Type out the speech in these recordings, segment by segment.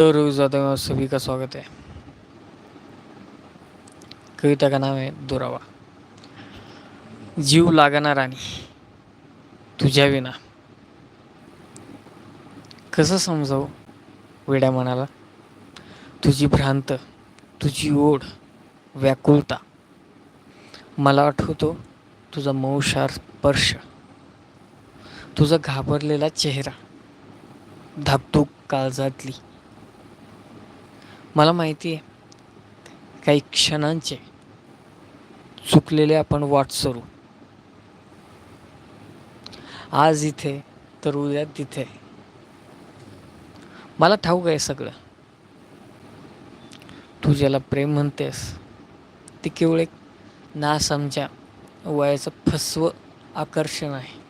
तो रोज जादव में सभी का स्वागत है कविता का नाम है दुरावा. जीव लागना राणी तुझ्या विना. कसं समजावू वेड्या मनाला? तुझी भ्रांत तुझी ओढ व्याकुलता. मला आठवतो तुझा मौशार स्पर्श. तुझा घाबरलेला चेहरा. धाकधूक काळजातली. मला माहिती आहे काही क्षणांचे चुकलेले आपण वाट सरू. आज इथे तर उद्या तिथे. मला ठाऊक आहे सगळं. तू ज्याला प्रेम म्हणतेस ते केवळ एक नासमच्या वयाचं फसव आकर्षण आहे.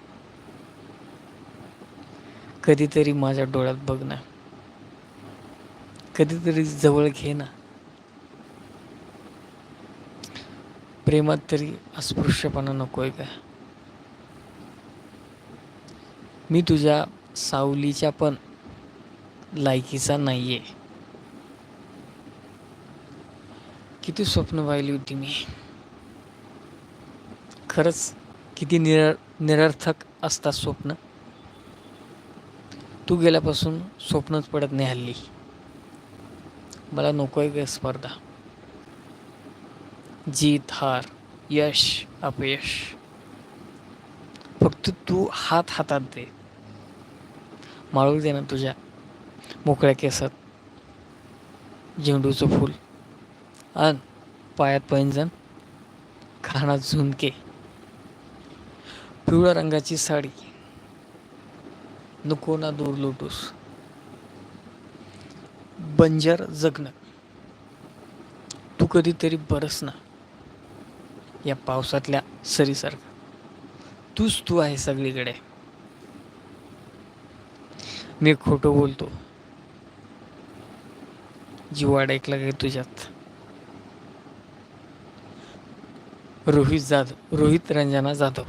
कधीतरी माझ्या डोळ्यात बघणं कधीतरी जवळ घे ना. प्रेमात तरी अस्पृश्यपणा नकोय का? मी तुझ्या सावलीच्या पण लायकीचा नाहीये. किती स्वप्न पाहिली होती मी. खरंच किती निर निरर्थक असतात स्वप्न. तू गेल्यापासून स्वप्नच पडत नाही हल्ली. मला नको आहे स्पर्धा. जीत हार यश अपयश. फक्त तू हात हातात दे. माळू दे ना तुझ्या मोकळ्या केसात. झेंडूचं फूल. अन पायात पैंजण. खाना झुमके पिवळ्या रंगाची साडी. नको ना दूर लोटूस. बंजर जगणं. तू कधीतरी बरस ना या पावसातल्या सरीसारखं. तूच तू आहे सगळीकडे. मी खोटं बोलतो. जीवाड ऐकला काय तुझ्यात. रोहित जाधव रोहित रंजना जाधव.